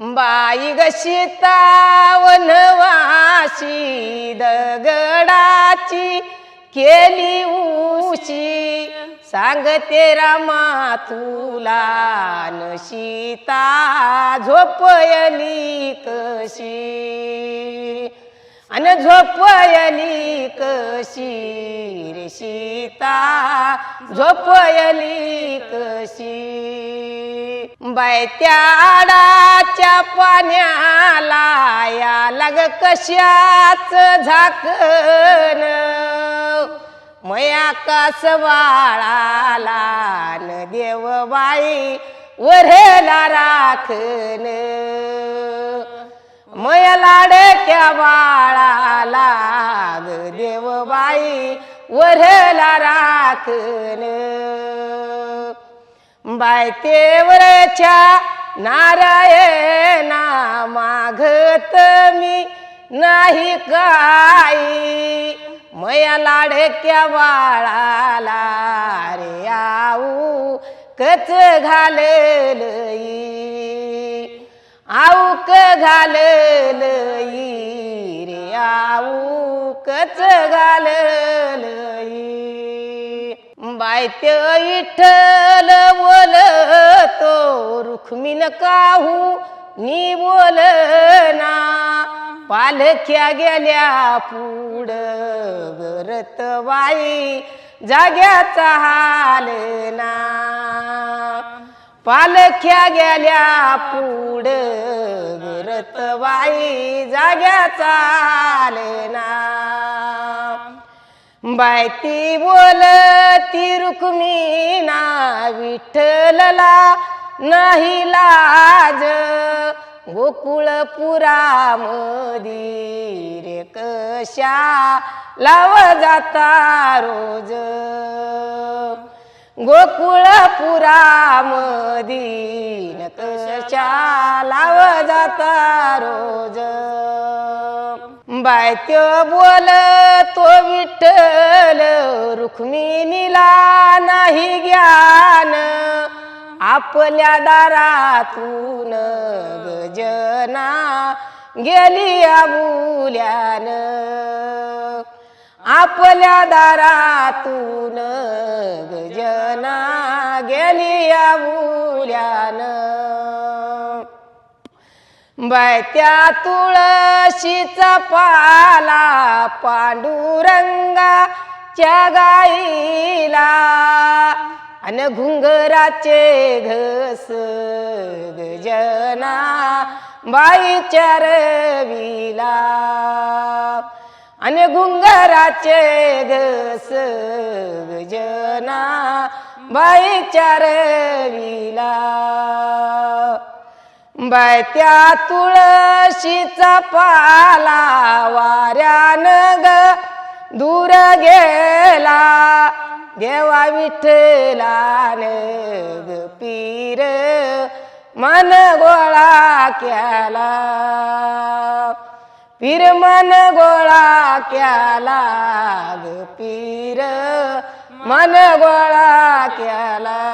बाई ग दगडाची केली उशी. सांगते रामा तुला न सीता झोपयली कशी. आणि झोपयली कशी रे सीता? झोपयली कशी? बैत्याडाच्या पाण्याला या लग कशाच झाकन मया कासवाळाला न देवबाई वरला राखण? मया लाडक्या बाळाला ग देवबाई वरला बाय बायतेवरच्या नारायणा मागत मी नाही काही मया लाडक्या बाळाला रे आऊ कच घालेलई. आऊक घालल रे आऊकच घालल बायत्य बायत्य बोल बोलतो रुक्मिण काहू नी बोलना. पालख्या गेल्या पुढ गरत बाई जाग्याचा हालना. पालख्या गेल्या पुढ गरत बाई जाग्याचा बायती बायती बोलती रुक्मिणा विठ्ठलला नाही लाज गोकुळपुरामधी रे कशा लाव जाता रोज? गोकुळपुरामधी न कशा लाव जाता रोज? बायत्य बोल तो विठ्ठल रुक्मिणीला नाही ज्ञान. आपल्या दारातून गजना गेली आबुल्यान आपल्या दारातून गजना गेली आबुल्यान बैत्या तुळशीचा पाला पांडुरंगा च्या गाईला अन घुंगराचे घस गजना बाई चरविला आणि गुंगराचे घस गजना बाईच्या बाय त्या तुळशीचा पाला वाऱ्यान ग दूर गेला. देवा विठलान ग पीर मन गोळा केला. पीर मन गोळा केला ग पीर? मन गोळा केला